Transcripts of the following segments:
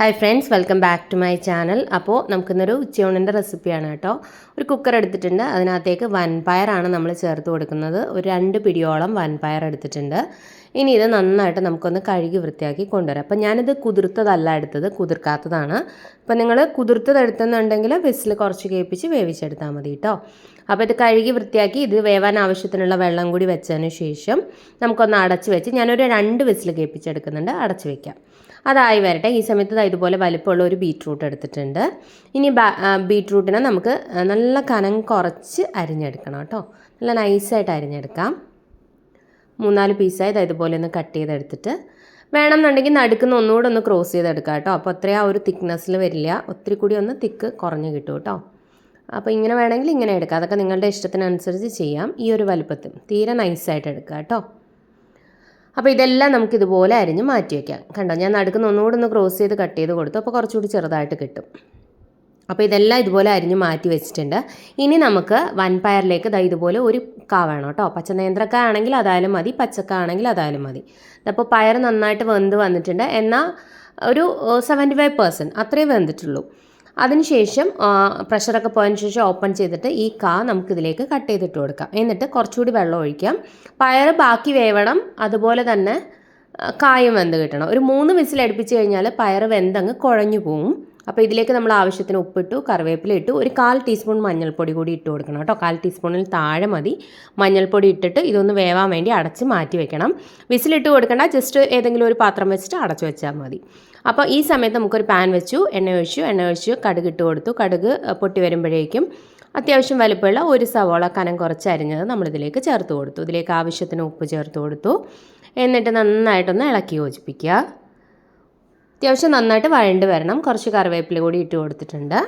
Hi friends welcome back to my channel അപ്പോൾ നമുക്കിന്നൊരു ഉച്ചയൂണിന്റെ റെസിപ്പിയാണ് കേട്ടോ. ഒരു കുക്കർ എടുത്തിട്ടുണ്ട്. അതിനകത്തേക്ക് വൻപയറാണ് നമ്മൾ ചേർത്ത് കൊടുക്കുന്നത്. ഒരു രണ്ട് പിടിയോളം വൻപയർ എടുത്തിട്ടുണ്ട്. ഇനി ഇത് നന്നായിട്ട് നമുക്കൊന്ന് കഴുകി വൃത്തിയാക്കി കൊണ്ടുവരാം. അപ്പോൾ ഞാനിത് കുതിർത്തതല്ല എടുത്തത് കുതിർക്കാത്തതാണ്. അപ്പോൾ നിങ്ങൾ കുതിർത്തത് എടുത്തെന്നുണ്ടെങ്കിൽ വിസിൽ കുറച്ച് കേൾപ്പിച്ച് വേവിച്ചെടുത്താൽ മതി കേട്ടോ. അപ്പോൾ ഇത് കഴുകി വൃത്തിയാക്കി ഇത് വേവാൻ ആവശ്യത്തിനുള്ള വെള്ളം കൂടി വെച്ചതിന് ശേഷം നമുക്കൊന്ന് അടച്ച് വെച്ച് ഞാനൊരു രണ്ട് വിസിൽ കേൾപ്പിച്ചെടുക്കുന്നുണ്ട്. അടച്ച് വെക്കാം. അതായി വരട്ടെ. ഈ സമയത്ത് ഇതുപോലെ വലിപ്പമുള്ള ഒരു ബീറ്റ്റൂട്ട് എടുത്തിട്ടുണ്ട്. ഇനി ബീറ്റ്റൂട്ടിനെ നമുക്ക് നല്ല കനം കുറച്ച് അരിഞ്ഞെടുക്കണം കേട്ടോ. നല്ല നൈസായിട്ട് അരിഞ്ഞെടുക്കാം. മൂന്നാൽ പീസായി ഇതുപോലെ ഒന്ന് കട്ട് ചെയ്തെടുത്തിട്ട്. വേണമെന്നുണ്ടെങ്കിൽ നടുക്കുന്ന ഒന്നുകൂടെ ഒന്ന് ക്രോസ് ചെയ്തെടുക്കാം കേട്ടോ. അപ്പോൾ അത്രയും ആ ഒരു തിക്നെസ്സിൽ വരില്ല. ഒത്തിരി കൂടി ഒന്ന് തിക്ക് കുറഞ്ഞ് കിട്ടും കേട്ടോ. അപ്പോൾ ഇങ്ങനെ വേണമെങ്കിൽ ഇങ്ങനെ എടുക്കാം. അതൊക്കെ നിങ്ങളുടെ ഇഷ്ടത്തിനനുസരിച്ച് ചെയ്യാം. ഈ ഒരു വലുപ്പത്തിൽ തീരെ നൈസായിട്ട് എടുക്കുക കേട്ടോ. അപ്പോൾ ഇതെല്ലാം നമുക്ക് ഇതുപോലെ അരിഞ്ഞ് മാറ്റി വയ്ക്കാം കണ്ടോ? ഞാൻ നടുക്കുന്ന ഒന്നുകൂടെ ഒന്ന് ക്രോസ് ചെയ്ത് കട്ട് ചെയ്ത് കൊടുത്തു. അപ്പോൾ കുറച്ചുകൂടി ചെറുതായിട്ട് കിട്ടും. അപ്പോൾ ഇതെല്ലാം ഇതുപോലെ അരിഞ്ഞ് മാറ്റി വെച്ചിട്ടുണ്ട്. ഇനി നമുക്ക് വൻപയറിലേക്ക് ദാ ഇതുപോലെ ഒരു കാ വേണം കേട്ടോ. പച്ചനേന്ത്രക്ക ആണെങ്കിൽ അതായാലും മതി പച്ചക്ക ആണെങ്കിൽ അതായാലും മതി. അപ്പോൾ പയർ നന്നായിട്ട് വെന്ത് വന്നിട്ടുണ്ട്. എന്നാൽ ഒരു സെവന്റി ഫൈവ് പെർസെന്റ് അത്രയും വെന്തിട്ടുള്ളൂ. അതിനുശേഷം പ്രഷറൊക്കെ പോയതിന് ശേഷം ഓപ്പൺ ചെയ്തിട്ട് ഈ കാ നമുക്കിതിലേക്ക് കട്ട് ചെയ്തിട്ട് കൊടുക്കാം. എന്നിട്ട് കുറച്ചുകൂടി വെള്ളം ഒഴിക്കാം. പയർ ബാക്കി വേവണം. അതുപോലെ തന്നെ കായും വെന്ത് കിട്ടണം. ഒരു മൂന്ന് വിസിൽ അടുപ്പിച്ച് കഴിഞ്ഞാൽ പയർ വെന്തങ്ങ് കുഴഞ്ഞു പോവും. അപ്പോൾ ഇതിലേക്ക് നമ്മൾ ആവശ്യത്തിന് ഉപ്പിട്ടു കറിവേപ്പില ഇട്ടു ഒരു കാൽ ടീസ്പൂൺ മഞ്ഞൾപ്പൊടി കൂടി ഇട്ട് കൊടുക്കണം കേട്ടോ. കാൽ ടീസ്പൂണിൽ താഴെ മതി. മഞ്ഞൾപ്പൊടി ഇട്ടിട്ട് ഇതൊന്ന് വേവാൻ വേണ്ടി അടച്ച് മാറ്റി വെക്കണം. വിസിലിട്ട് കൊടുക്കണ്ട ജസ്റ്റ് ഏതെങ്കിലും ഒരു പാത്രം വെച്ചിട്ട് അടച്ചു വെച്ചാൽ മതി. അപ്പോൾ ഈ സമയത്ത് നമുക്കൊരു പാൻ വെച്ചു എണ്ണ ഒഴിച്ചു എണ്ണ ഒഴിച്ചു കടുക് ഇട്ട് കൊടുത്തു. കടുക് പൊട്ടി വരുമ്പോഴേക്കും അത്യാവശ്യം വലുപ്പമുള്ള ഒരു സവോള കനം കുറച്ച് അരിഞ്ഞത് നമ്മളിതിലേക്ക് ചേർത്ത് കൊടുത്തു. ഇതിലേക്ക് ആവശ്യത്തിന് ഉപ്പ് ചേർത്ത് കൊടുത്തു. എന്നിട്ട് നന്നായിട്ടൊന്ന് ഇളക്കി യോജിപ്പിക്കുക. അത്യാവശ്യം നന്നായിട്ട് വഴണ്ട് വരണം. കുറച്ച് കറിവേപ്പില കൂടി ഇട്ട് കൊടുത്തിട്ടുണ്ട്.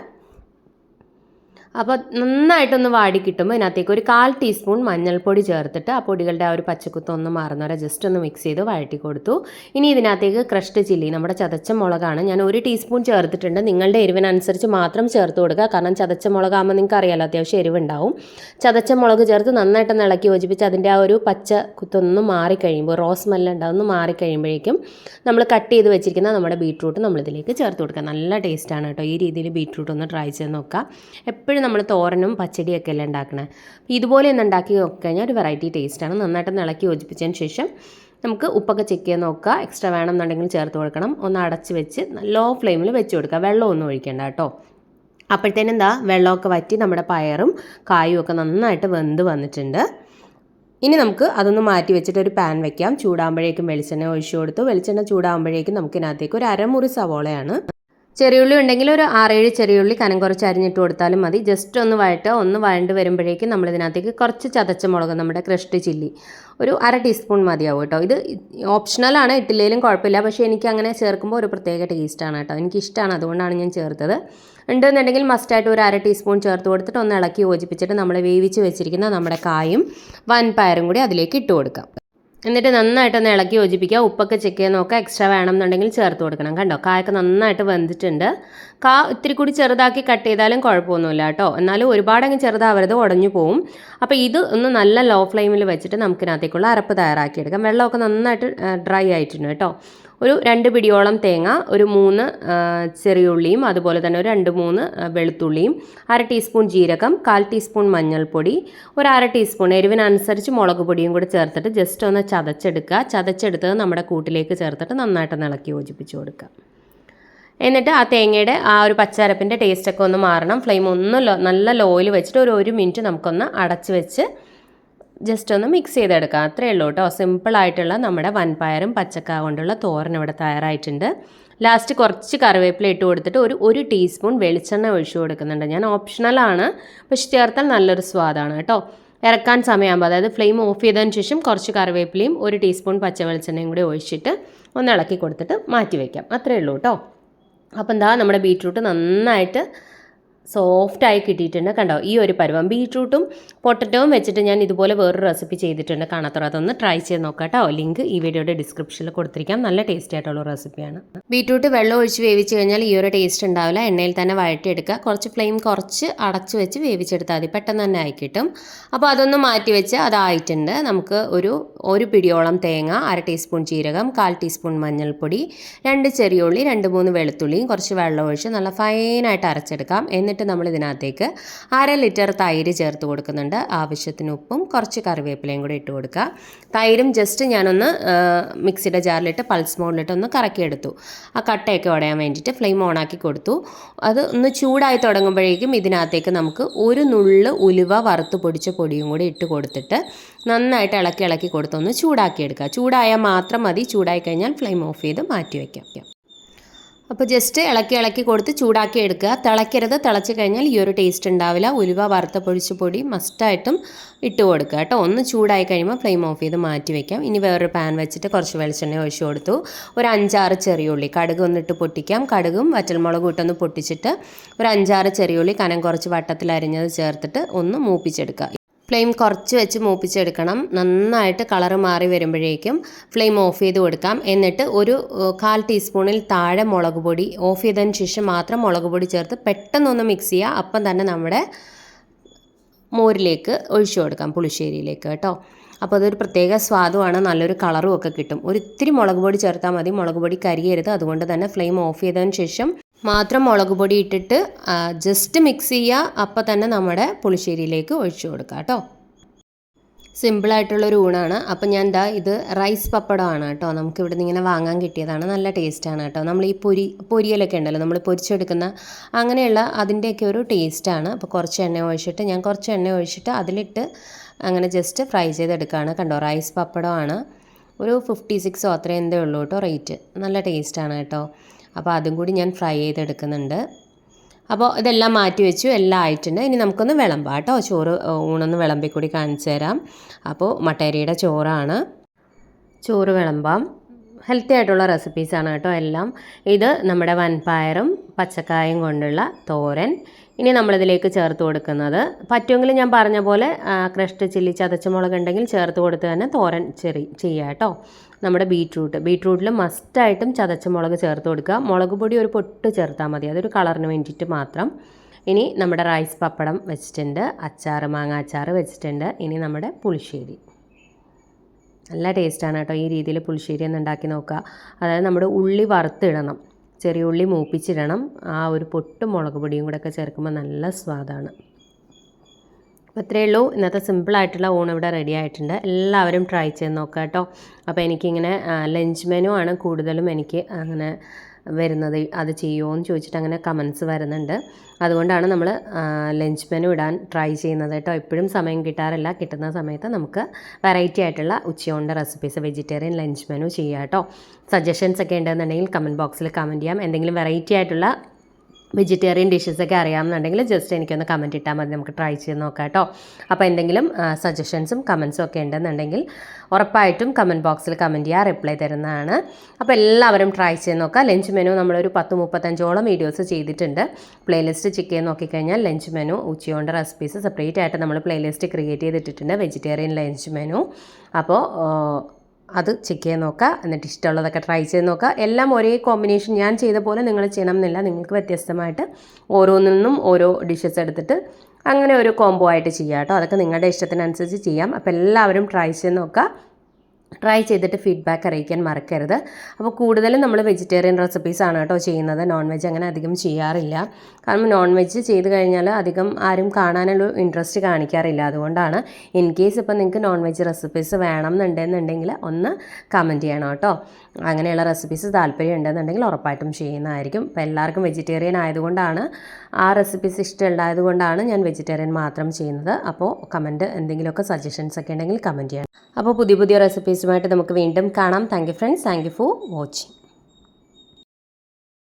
അപ്പോൾ നന്നായിട്ടൊന്ന് വാടി കിട്ടുമ്പോൾ ഇതിനകത്തേക്ക് ഒരു കാൽ ടീസ്പൂൺ മഞ്ഞൾപ്പൊടി ചേർത്തിട്ട് ആ പൊടികളുടെ ആ ഒരു പച്ചക്കുത്തൊന്ന് മാറുന്നവരെ ജസ്റ്റ് ഒന്ന് മിക്സ് ചെയ്ത് വഴറ്റി കൊടുത്തു. ഇനി ഇതിനകത്തേക്ക് ക്രഷ്ഡ് ചില്ലി നമ്മുടെ ചതച്ച മുളകാണ്. ഞാൻ ഒരു ടീസ്പൂൺ ചേർത്തിട്ടുണ്ട്. നിങ്ങളുടെ എരിവിനനുസരിച്ച് മാത്രം ചേർത്ത് കൊടുക്കുക. കാരണം ചതച്ച മുളകാകുമ്പോൾ നിങ്ങൾക്ക് അറിയാലോ അത്യാവശ്യം എരിവുണ്ടാവും. ചതച്ച മുളക് ചേർത്ത് നന്നായിട്ടൊന്ന് ഇളക്കി യോജിപ്പിച്ച് അതിന്റെ ആ ഒരു പച്ച കുത്തൊന്ന് മാറിക്കഴിയുമ്പോൾ റോസ് മല്ല ഒന്ന് മാറിക്കഴിയുമ്പോഴേക്കും നമ്മൾ കട്ട് ചെയ്ത് വെച്ചിരിക്കുന്ന നമ്മുടെ ബീട്രൂട്ട് നമ്മളിതിലേക്ക് ചേർത്ത് കൊടുക്കുക. നല്ല ടേസ്റ്റാണ് കേട്ടോ. ഈ രീതിയിൽ ബീട്രൂട്ട് ഒന്ന് ട്രൈ ചെയ്ത് നോക്കുക. എപ്പോഴും നമ്മൾ തോരനും പച്ചടിയൊക്കെ അല്ലേ ഉണ്ടാക്കണേ? ഇതുപോലെ ഒന്ന് ഉണ്ടാക്കി നോക്കിക്കഴിഞ്ഞാൽ ഒരു വെറൈറ്റി ടേസ്റ്റാണ് നന്നായിട്ട് ഇളക്കി യോജിപ്പിച്ചതിന് ശേഷം നമുക്ക് ഉപ്പൊക്കെ ചെക്ക് ചെയ്ത് നോക്കുക. എക്സ്ട്രാ വേണമെന്നുണ്ടെങ്കിൽ ചേർത്ത് കൊടുക്കണം. ഒന്ന് അടച്ച് വെച്ച് ലോ ഫ്ലെയിമിൽ വെച്ച് കൊടുക്കുക. വെള്ളമൊന്നും ഒഴിക്കേണ്ട കേട്ടോ. അപ്പോഴത്തേനും എന്താ വെള്ളമൊക്കെ വറ്റി നമ്മുടെ പയറും കായും ഒക്കെ നന്നായിട്ട് വെന്ത് വന്നിട്ടുണ്ട്. ഇനി നമുക്ക് അതൊന്ന് മാറ്റി വെച്ചിട്ട് ഒരു പാൻ വെക്കാം. ചൂടാകുമ്പോഴേക്കും വെളിച്ചെണ്ണ ഒഴിച്ചു കൊടുത്തു. വെളിച്ചെണ്ണ ചൂടാകുമ്പോഴേക്കും നമുക്ക് ഇതിനകത്തേക്ക് ഒരു അരമുറി സവോളയാണ് ചെറിയുള്ളി ഉണ്ടെങ്കിൽ ഒരു ആറേഴ് ചെറിയുള്ളി കനം കുറച്ച് അരിഞ്ഞിട്ട് കൊടുത്താലും മതി. ജസ്റ്റ് ഒന്ന് വഴട്ട് ഒന്ന് വഴണ്ട് വരുമ്പോഴേക്കും നമ്മൾ ഇതിനകത്തേക്ക് കുറച്ച് ചതച്ച മുളക് നമ്മുടെ ക്രഷ്ഡ് ചില്ലി ഒരു അര ടീസ്പൂൺ മതിയാവും കേട്ടോ. ഇത് ഓപ്ഷണലാണ് ഇട്ടില്ലെങ്കിലും കുഴപ്പമില്ല. പക്ഷേ എനിക്ക് അങ്ങനെ ചേർക്കുമ്പോൾ ഒരു പ്രത്യേക ടേസ്റ്റാണ് കേട്ടോ. എനിക്കിഷ്ടമാണ് അതുകൊണ്ടാണ് ഞാൻ ചേർത്തത്. ഉണ്ടെന്നുണ്ടെങ്കിൽ മസ്റ്റായിട്ട് ഒരു അര ടീസ്പൂൺ ചേർത്ത് കൊടുത്തിട്ട് ഒന്ന് ഇളക്കി യോജിപ്പിച്ചിട്ട് നമ്മൾ വേവിച്ച് വെച്ചിരിക്കുന്ന നമ്മുടെ കായും വൻപയറും കൂടി അതിലേക്ക് ഇട്ട് കൊടുക്കാം. എന്നിട്ട് നന്നായിട്ടൊന്ന് ഇളക്കി യോജിപ്പിക്കുക. ഉപ്പൊക്കെ ചെക്ക് ചെയ്യാൻ നോക്കുക. എക്സ്ട്രാ വേണമെന്നുണ്ടെങ്കിൽ ചേർത്ത് കൊടുക്കണം കണ്ടോ? കായൊക്കെ നന്നായിട്ട് വെന്തിട്ടുണ്ട്. കാ ഇത്തിരി കൂടി ചെറുതാക്കി കട്ട് ചെയ്താലും കുഴപ്പമൊന്നുമില്ല കേട്ടോ. എന്നാലും ഒരുപാടങ്ങ് ചെറുതാവരുത് ഉടഞ്ഞു പോവും. അപ്പോൾ ഇത് ഒന്ന് നല്ല ലോ ഫ്ലെയിമിൽ വെച്ചിട്ട് നമുക്കിനകത്തേക്കുള്ള അരപ്പ് തയ്യാറാക്കിയെടുക്കാം. വെള്ളമൊക്കെ നന്നായിട്ട് ഡ്രൈ ആയിട്ടുണ്ട് കേട്ടോ. ഒരു രണ്ട് പിടിയോളം തേങ്ങ ഒരു മൂന്ന് ചെറിയ ഉള്ളിയും അതുപോലെ തന്നെ ഒരു രണ്ട് മൂന്ന് വെളുത്തുള്ളിയും അര ടീസ്പൂൺ ജീരകം കാൽ ടീസ്പൂൺ മഞ്ഞൾപ്പൊടി ഒരു അര ടീസ്പൂൺ എരിവിനനുസരിച്ച് മുളക് പൊടിയും കൂടി ചേർത്തിട്ട് ജസ്റ്റ് ഒന്ന് ചതച്ചെടുക്കുക. ചതച്ചെടുത്തത് നമ്മുടെ കൂട്ടിലേക്ക് ചേർത്തിട്ട് നന്നായിട്ട് ഇളക്കി യോജിപ്പിച്ച് കൊടുക്കുക. എന്നിട്ട് ആ തേങ്ങയുടെ ആ ഒരു പച്ചരപ്പിന്റെ ടേസ്റ്റൊക്കെ ഒന്ന് മാറണം. ഫ്ലെയിം ഒന്ന് നല്ല ലോയിൽ വെച്ചിട്ട് ഒരു ഒരു മിനിറ്റ് നമുക്കൊന്ന് അടച്ച് വെച്ച് ജസ്റ്റ് ഒന്ന് മിക്സ് ചെയ്തെടുക്കാം. അത്രയേ ഉള്ളൂ കേട്ടോ. സിമ്പിളായിട്ടുള്ള നമ്മുടെ വൻപയറും പച്ചക്ക കൊണ്ടുള്ള തോരൻ ഇവിടെ തയ്യാറായിട്ടുണ്ട്. ലാസ്റ്റ് കുറച്ച് കറിവേപ്പില ഇട്ട് കൊടുത്തിട്ട് ഒരു ഒരു ടീസ്പൂൺ വെളിച്ചെണ്ണ ഒഴിച്ചു കൊടുക്കുന്നുണ്ട്. ഞാൻ ഓപ്ഷണലാണ് പക്ഷെ ചേർത്താൽ നല്ലൊരു സ്വാദാണ് കേട്ടോ. ഇറക്കാൻ സമയമാകുമ്പോൾ അതായത് ഫ്ലെയിം ഓഫ് ചെയ്തതിന് ശേഷം കുറച്ച് കറിവേപ്പിലയും ഒരു ടീസ്പൂൺ പച്ച വെളിച്ചെണ്ണയും കൂടി ഒഴിച്ചിട്ട് ഒന്ന് ഇളക്കി കൊടുത്തിട്ട് മാറ്റി വയ്ക്കാം അത്രയേ ഉള്ളൂ കേട്ടോ. അപ്പോൾ എന്താ നമ്മുടെ ബീറ്റ്റൂട്ട് നന്നായിട്ട് സോഫ്റ്റ് ആയി കിട്ടിയിട്ടുണ്ട്. കണ്ടോ? ഈ ഒരു പരുവം. ബീട്രൂട്ടും പൊട്ടറ്റോവും വെച്ചിട്ട് ഞാൻ ഇതുപോലെ വേറൊരു റെസിപ്പി ചെയ്തിട്ടുണ്ട് കാണാത്തവർ അതൊന്ന് ട്രൈ ചെയ്ത് നോക്കാട്ടോ കേട്ടോ. ലിങ്ക് ഈ വീഡിയോയുടെ ഡിസ്ക്രിപ്ഷനിൽ കൊടുത്തിരിക്കാം. നല്ല ടേസ്റ്റി ആയിട്ടുള്ള റെസിപ്പിയാണ്. ബീട്രൂട്ട് വെള്ളം ഒഴിച്ച് വേവിച്ച് കഴിഞ്ഞാൽ ഈ ഒരു ടേസ്റ്റ് ഉണ്ടാവില്ല. എണ്ണയിൽ തന്നെ വഴറ്റിയെടുക്കുക. കുറച്ച് ഫ്ലെയിം കുറച്ച് അടച്ചു വെച്ച് വേവിച്ചെടുത്താൽ മതി. പെട്ടെന്ന് തന്നെ ആയി കിട്ടും. അപ്പോൾ അതൊന്ന് മാറ്റി വെച്ച് അതായിട്ടുണ്ട്. നമുക്ക് ഒരു ഒരു പിടിയോളം തേങ്ങ അര ടീസ്പൂൺ ജീരകം കാൽ ടീസ്പൂൺ മഞ്ഞൾപ്പൊടി രണ്ട് ചെറിയുള്ളി രണ്ട് മൂന്ന് വെളുത്തുള്ളിയും കുറച്ച് വെള്ളം ഒഴിച്ച് നല്ല ഫൈനായിട്ട് അരച്ചെടുക്കാം. എന്നിട്ട് നമ്മൾ ഇതിനകത്തേക്ക് അര ലിറ്റർ തൈര് ചേർത്ത് കൊടുക്കുന്നുണ്ട്. ആവശ്യത്തിന് ഉപ്പും കുറച്ച് കറിവേപ്പിലയും കൂടി ഇട്ട് കൊടുക്കുക. തൈരും ജസ്റ്റ് ഞാനൊന്ന് മിക്സിയുടെ ജാറിലിട്ട് പൾസ് മോഡിലിട്ട് ഒന്ന് കറക്കിയെടുത്തു. ആ കട്ടയൊക്കെ ഉടയാൻ വേണ്ടിയിട്ട് ഫ്ലെയിം ഓണാക്കി കൊടുത്തു. അത് ഒന്ന് ചൂടായി തുടങ്ങുമ്പോഴേക്കും ഇതിനകത്തേക്ക് നമുക്ക് ഒരു നുള്ള് ഉലുവ വറുത്ത് പൊടിച്ച പൊടിയും കൂടി ഇട്ട് കൊടുത്തിട്ട് നന്നായിട്ട് ഇളക്കി ഇളക്കി കൊടുത്തൊന്ന് ചൂടാക്കിയെടുക്കുക. ചൂടായാൽ മാത്രം മതി. ചൂടായി കഴിഞ്ഞാൽ ഫ്ലെയിം ഓഫ് ചെയ്ത് മാറ്റി വയ്ക്കാം അപ്പോൾ ജസ്റ്റ് ഇളക്കി ഇളക്കി കൊടുത്ത് ചൂടാക്കി എടുക്കുക. തിളയ്ക്കരുത്. തിളച്ച് കഴിഞ്ഞാൽ ഈ ഒരു ടേസ്റ്റ് ഉണ്ടാവില്ല. ഉലുവ വറുത്ത പൊടിച്ച പൊടി മസ്റ്റായിട്ടും ഇട്ട് കൊടുക്കുക കേട്ടോ. ഒന്ന് ചൂടായി കഴിയുമ്പോൾ ഫ്ലെയിം ഓഫ് ചെയ്ത് മാറ്റി വയ്ക്കാം ഇനി വേറൊരു പാൻ വെച്ചിട്ട് കുറച്ച് വെളിച്ചെണ്ണ ഒഴിച്ച് കൊടുത്തു. ഒരു അഞ്ചാറ് ചെറിയുള്ളി കടുക് ഒന്നിട്ട് പൊട്ടിക്കാം. കടുകും വറ്റൽമുളക് ഇട്ടൊന്ന് പൊട്ടിച്ചിട്ട് ഒരു അഞ്ചാറ് ചെറിയുള്ളി കനം കുറച്ച് വട്ടത്തിൽ അരിഞ്ഞത് ചേർത്തിട്ട് ഒന്ന് മൂപ്പിച്ചെടുക്കുക. ഫ്ലെയിം കുറച്ച് വെച്ച് മൂപ്പിച്ചെടുക്കണം. നന്നായിട്ട് കളർ മാറി വരുമ്പോഴേക്കും ഫ്ലെയിം ഓഫ് ചെയ്ത് കൊടുക്കാം. എന്നിട്ട് ഒരു കാൽ ടീസ്പൂണിൽ താഴെ മുളക് പൊടി ഓഫ് ചെയ്തതിന് ശേഷം മാത്രം മുളക് പൊടി ചേർത്ത് പെട്ടെന്നൊന്ന് മിക്സ് ചെയ്യുക. അപ്പം തന്നെ നമ്മുടെ മോരിലേക്ക് ഒഴിച്ചു കൊടുക്കാം പുളിശ്ശേരിയിലേക്ക് കേട്ടോ. അപ്പോൾ അതൊരു പ്രത്യേക സ്വാദുമാണ്. നല്ലൊരു കളറും ഒക്കെ കിട്ടും. ഒരു ഇത്തിരി മുളക് പൊടി ചേർത്താൽ മതി. മുളക് പൊടി കരിയരുത്. അതുകൊണ്ട് തന്നെ ഫ്ലെയിം ഓഫ് ചെയ്തതിന് ശേഷം മാത്രം മുളക് പൊടി ഇട്ടിട്ട് ജസ്റ്റ് മിക്സ് ചെയ്യുക അപ്പോൾ തന്നെ നമ്മുടെ പുളിശ്ശേരിയിലേക്ക് ഒഴിച്ചു കൊടുക്കുക കേട്ടോ സിമ്പിളായിട്ടുള്ളൊരു ഊണാണ്. അപ്പം ഞാൻ എന്താ ഇത് റൈസ് പപ്പടമാണ് കേട്ടോ നമുക്ക് ഇവിടെ നിന്ന് ഇങ്ങനെ വാങ്ങാൻ കിട്ടിയതാണ്. നല്ല ടേസ്റ്റാണ് കേട്ടോ നമ്മൾ ഈ പൊരി പൊരിയലൊക്കെ ഉണ്ടല്ലോ. നമ്മൾ പൊരിച്ചെടുക്കുന്ന അങ്ങനെയുള്ള അതിന്റെയൊക്കെ ഒരു ടേസ്റ്റാണ് അപ്പോൾ കുറച്ച് എണ്ണ ഒഴിച്ചിട്ട് ഞാൻ കുറച്ച് എണ്ണ ഒഴിച്ചിട്ട് അതിലിട്ട് അങ്ങനെ ജസ്റ്റ് ഫ്രൈ ചെയ്തെടുക്കുകയാണ് കണ്ടോ. റൈസ് പപ്പടമാണ്. ഒരു ഫിഫ്റ്റി സിക്സോ അത്രയും എന്തേ ഉള്ളൂ കേട്ടോ റേറ്റ് നല്ല ടേസ്റ്റാണ് കേട്ടോ അപ്പോൾ അതും കൂടി ഞാൻ ഫ്രൈ ചെയ്തെടുക്കുന്നുണ്ട്. അപ്പോൾ ഇതെല്ലാം മാറ്റി വെച്ചു എല്ലാം ആയിട്ടുണ്ട്. ഇനി നമുക്കൊന്ന് വിളമ്പാം കേട്ടോ. ചോറ് ഊണൊന്ന് വിളമ്പി കൂടി കാണിച്ചു തരാം. അപ്പോൾ മട്ടേരിയുടെ ചോറാണ്. ചോറ് വിളമ്പാം. ഹെൽത്തി ആയിട്ടുള്ള റെസിപ്പീസാണ് കേട്ടോ എല്ലാം. ഇത് നമ്മുടെ വൻപയറും പച്ചക്കായും കൊണ്ടുള്ള തോരൻ. ഇനി നമ്മളിതിലേക്ക് ചേർത്ത് കൊടുക്കുന്നത്. പറ്റുമെങ്കിൽ ഞാൻ പറഞ്ഞ പോലെ ക്രഷ്ഡ് ചില്ലി ചതച്ച മുളക് ഉണ്ടെങ്കിൽ ചേർത്ത് കൊടുത്ത് തന്നെ തോരൻ ചെറി ചെയ്യാം കേട്ടോ. നമ്മുടെ ബീറ്റ്റൂട്ട് ബീറ്റ്റൂട്ടിൽ മസ്റ്റായിട്ടും ചതച്ച മുളക് ചേർത്ത് കൊടുക്കുക. മുളക് പൊടി ഒരു പൊട്ട് ചേർത്താൽ മതി. അതൊരു കളറിന് വേണ്ടിയിട്ട് മാത്രം. ഇനി നമ്മുടെ റൈസ് പപ്പടം വെച്ചിട്ടുണ്ട്. അച്ചാർ മാങ്ങ അച്ചാർ വെച്ചിട്ടുണ്ട്. ഇനി നമ്മുടെ പുളിശ്ശേരി. നല്ല ടേസ്റ്റാണ് കേട്ടോ ഈ രീതിയിൽ പുളിശ്ശേരി ഒന്ന് ഉണ്ടാക്കി നോക്കുക. അതായത് നമ്മുടെ ഉള്ളി വറുത്തിടണം. ചെറിയ ഉള്ളി മൂപ്പിച്ചിടണം. ആ ഒരു പൊട്ട് മുളക് പൊടിയും കൂടെ ഒക്കെ ചേർക്കുമ്പോൾ നല്ല സ്വാദാണ്. അപ്പോൾ ഇത്രയേ ഉള്ളൂ. ഇന്നത്തെ സിമ്പിളായിട്ടുള്ള ഊണ് ഇവിടെ റെഡി ആയിട്ടുണ്ട്. എല്ലാവരും ട്രൈ ചെയ്ത് നോക്കുക കേട്ടോ. അപ്പോൾ എനിക്കിങ്ങനെ ലഞ്ച് മെനു ആണ് കൂടുതലും എനിക്ക് അങ്ങനെ വരുന്നത്. അത് ചെയ്യുമോ എന്ന് ചോദിച്ചിട്ട് അങ്ങനെ കമൻസ് വരുന്നുണ്ട്. അതുകൊണ്ടാണ് നമ്മൾ ലഞ്ച് മെനു ഇടാൻ ട്രൈ ചെയ്യുന്നത് കേട്ടോ. എപ്പോഴും സമയം കിട്ടാറില്ല. കിട്ടുന്ന സമയത്ത് നമുക്ക് വെറൈറ്റി ആയിട്ടുള്ള ഉച്ചയോണ്ട റെസിപ്പീസ് വെജിറ്റേറിയൻ ലഞ്ച് മെനു ചെയ്യാം കേട്ടോ. സജഷൻസ് ഒക്കെ ഉണ്ടെന്നുണ്ടെങ്കിൽ കമന്റ് ബോക്സിൽ കമന്റ് ചെയ്യാം. എന്തെങ്കിലും വെറൈറ്റി ആയിട്ടുള്ള വെജിറ്റേറിയൻ ഡിഷസൊക്കെ അറിയാമെന്നുണ്ടെങ്കിൽ ജസ്റ്റ് എനിക്കൊന്ന് കമന്റ് ഇട്ടാൽ മതി. നമുക്ക് ട്രൈ ചെയ്ത് നോക്കാം കേട്ടോ. അപ്പോൾ എന്തെങ്കിലും സജഷൻസും കമൻസും ഒക്കെ ഉണ്ടെന്നുണ്ടെങ്കിൽ ഉറപ്പായിട്ടും കമന്റ് ബോക്സിൽ കമന്റ് ചെയ്യുക റിപ്ലൈ തരുന്നതാണ്. അപ്പോൾ എല്ലാവരും ട്രൈ ചെയ്ത് നോക്കുക ലഞ്ച് മെനു നമ്മളൊരു പത്ത് മുപ്പത്തഞ്ചോളം വീഡിയോസ് ചെയ്തിട്ടുണ്ട്. പ്ലേലിസ്റ്റ് ചിക്കൻ നോക്കിക്കഴിഞ്ഞാൽ ലഞ്ച് മെനു ഉച്ചയോണ്ട റെസിപ്പീസ് സെപ്പറേറ്റ് ആയിട്ട് നമ്മൾ പ്ലേലിസ്റ്റ് ക്രിയേറ്റ് ചെയ്തിട്ടിട്ടുണ്ട്. വെജിറ്റേറിയൻ ലഞ്ച് മെനു അപ്പോൾ അത് ചെക്ക് ചെയ്ത് നോക്കുക. എന്നിട്ട് ഇഷ്ടമുള്ളതൊക്കെ ട്രൈ ചെയ്ത് നോക്കുക. എല്ലാം ഒരേ കോമ്പിനേഷൻ ഞാൻ ചെയ്ത പോലെ നിങ്ങൾ ചെയ്യണം എന്നില്ല നിങ്ങൾക്ക് വ്യത്യസ്തമായിട്ട് ഓരോന്നിൽ നിന്നും ഓരോ ഡിഷസ് എടുത്തിട്ട് അങ്ങനെ ഒരു കോംബോ ആയിട്ട് ചെയ്യാം കേട്ടോ. അതൊക്കെ നിങ്ങളുടെ ഇഷ്ടത്തിനനുസരിച്ച് ചെയ്യാം. അപ്പോൾ എല്ലാവരും ട്രൈ ചെയ്ത് നോക്കുക. ട്രൈ ചെയ്തിട്ട് ഫീഡ്ബാക്ക് അറിയിക്കാൻ മറക്കരുത്. അപ്പോൾ കൂടുതലും നമ്മൾ വെജിറ്റേറിയൻ റെസിപ്പീസ് ആണ് കേട്ടോ ചെയ്യുന്നത്. നോൺ വെജ് അങ്ങനെ അധികം ചെയ്യാറില്ല. കാരണം നോൺ വെജ് ചെയ്ത് കഴിഞ്ഞാൽ അധികം ആരും കാണാനുള്ള ഇൻട്രസ്റ്റ് കാണിക്കാറില്ല. അതുകൊണ്ടാണ് ഇൻ കേസ് ഇപ്പോൾ നിങ്ങൾക്ക് നോൺ വെജ് റെസിപ്പീസ് വേണം എന്നുണ്ടെന്നുണ്ടെങ്കിൽ ഒന്ന് കമന്റ് ചെയ്യണം കേട്ടോ. അങ്ങനെയുള്ള റെസിപ്പീസ് താല്പര്യം ഉണ്ടെന്നുണ്ടെങ്കിൽ ഉറപ്പായിട്ടും ചെയ്യുന്നതായിരിക്കും. അപ്പോൾ എല്ലാവർക്കും വെജിറ്റേറിയൻ ആയതുകൊണ്ടാണ് ആ റെസിപ്പീസ് ഇഷ്ടമുണ്ടായത് കൊണ്ടാണ് ഞാൻ വെജിറ്റേറിയൻ മാത്രം ചെയ്യുന്നത്. അപ്പോൾ കമന്റ് എന്തെങ്കിലുമൊക്കെ സജഷൻസ് ഒക്കെ ഉണ്ടെങ്കിൽ കമന്റ് ചെയ്യണം. അപ്പോൾ പുതിയ പുതിയ റെസിപ്പീസുമായിട്ട് നമുക്ക് വീണ്ടും കാണാം. Thank you friends thank you for watching